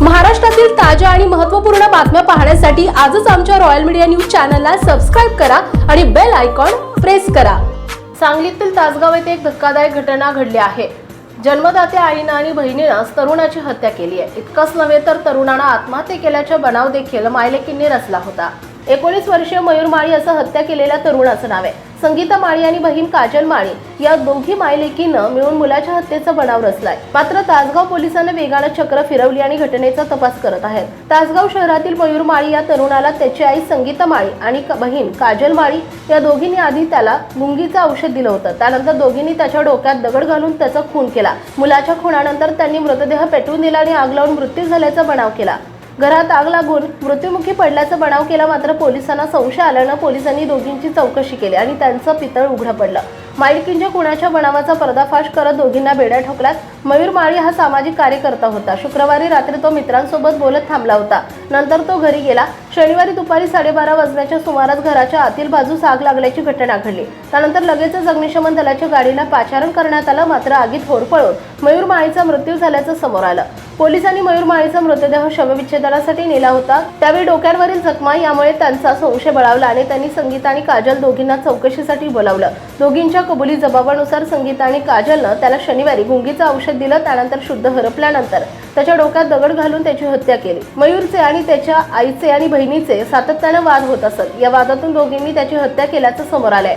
महाराष्ट्रातील ताज्या आणि महत्त्वपूर्ण बातम्या पाहण्यासाठी आजच आमच्या रॉयल मीडिया न्यूज चॅनलला सबस्क्राईब करा आणि बेल आयकॉन प्रेस करा. सांगलीतील तासगाव येथे एक धक्कादायक घटना घडली आहे. जन्मदात्या आईनं आणि बहिणीनं तरुणाची हत्या केली आहे. इतकंच नव्हे तर तरुणानं आत्महत्या केल्याचा बनाव देखील मायलेकींनी रचला होता. एकोणीस वर्षीय मयूर माळी असं हत्या केलेल्या तरुणाचं नाव आहे. संगीता माळी आणि बहीण काजल माळी या दोघी मायलेकीनं मिळून मुलाच्या हत्येचा बनाव रचलाय. मात्र तासगाव पोलिसांनी वेगानं चक्र फिरवली आणि घटनेचा तपास करत आहेत. तासगाव शहरातील मयूर माळी या तरुणाला त्याची आई संगीता माळी आणि क- बहीण काजल माळी या दोघींनी आधी त्याला मुंगीचं औषध दिलं होतं. त्यानंतर दोघींनी त्याच्या डोक्यात दगड घालून त्याचा खून केला. मुलाच्या खुनानंतर त्यांनी मृतदेह पेटवून दिला आणि आग लावून मृत्यू झाल्याचा बनाव केला. घरात आग लागून मृत्युमुखी पडल्याचा बनाव केला मात्र पोलिसांना संशय आल्यानं पोलिसांनी दोघींची चौकशी केली आणि त्यांचं पितळ उघडं पडलं. माईलकींच्या कुणाच्या बनावाचा पर्दाफाश करत दोघींना बेड्या ठोकल्यात. मयूर माळी हा सामाजिक कार्यकर्ता होता. शुक्रवारी रात्री तो मित्रांसोबत बोलत थांबला होता. नंतर तो घरी गेला. शनिवारी दुपारी साडेबारा वाजण्याच्या सुमारास घराच्या आतील बाजूस आग लागल्याची घटना घडली. त्यानंतर लगेचच अग्निशमन दलाच्या गाडीला पाचारण करण्यात आलं मात्र आगीत होरपळून मयूर माळीचा मृत्यू झाल्याचं समोर आलं. पोलिसांनी मयूर माळीचा मृतदेह शवविच्छेदनासाठी नेला होता. त्यावेळी डोक्यांवरील जखमा यामुळे त्यांचा संशय बळावला आणि त्यांनी संगीता आणि काजल दोघींना चौकशीसाठी बोलावलं. दोघींच्या कबुली जबाबानुसार संगीता आणि काजलनं त्याला शनिवारी गुंगीचं औषध दिलं त्यानंतर शुद्ध हरपल्यानंतर त्याच्या डोक्यात दगड घालून त्याची हत्या केली. मयूरचे आणि त्याच्या आईचे आणि बहिणीचे सातत्यानं वाद होत असत. या वादातून दोघींनी त्याची हत्या केल्याचं समोर आलंय.